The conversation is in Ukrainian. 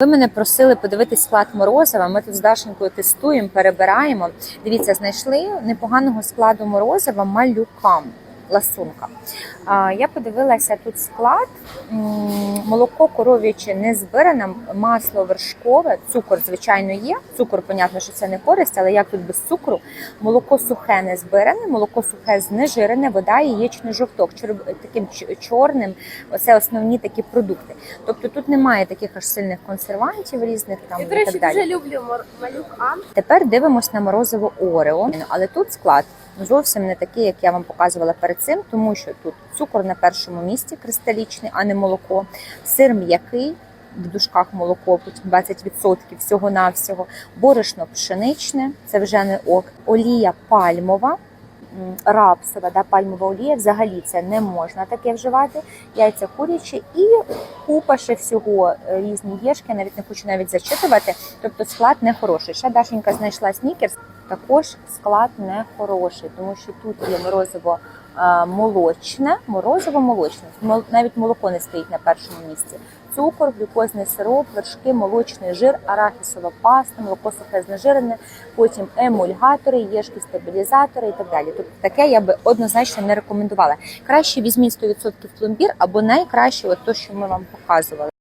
Ви мене просили подивитись склад морозива. Ми тут з Дашенькою тестуємо, перебираємо. Дивіться, знайшли непоганого складу морозива малюкам. Ласунка. Я подивилася тут склад. Молоко коров'яче не збиране, масло вершкове, цукор, звичайно, є. Цукор, понятно, що це не користь, але як тут без цукру? Молоко сухе не збиране, молоко сухе знежирене, вода і яєчний жовток. Таким чорним, оце основні такі продукти. Тобто тут немає таких аж сильних консервантів різних там Я, до і речі, так далі. дуже люблю малюк Тепер дивимось на морозиво Орео, але тут склад зовсім не такий, як я вам показувала перед цим, тому що тут цукор на першому місці кристалічний, а не молоко. Сир м'який. В дужках молоко, потім 20% всього навсього борошно пшеничне, це вже не ок. Олія пальмова, рапсова, да, пальмова олія. Взагалі це не можна таке вживати. Яйця курячі і купа ще всього е, різні єшки. Навіть не хочу навіть зачитувати. Тобто склад не хороший. Ще Дашенька знайшла снікерс. Також склад не хороший, тому що тут є морозиво е, молочне, морозиво молочне. Мол- Навіть молоко не стоїть на першому місці. Цукор, глюкозний сироп, вершки, молочний жир, арахісова паста, молоко сухе знежирене, потім емульгатори, єшки, стабілізатори і так далі. Тобто таке я би однозначно не рекомендувала. Краще візьміть 100% пломбір або найкраще, от то, що ми вам показували.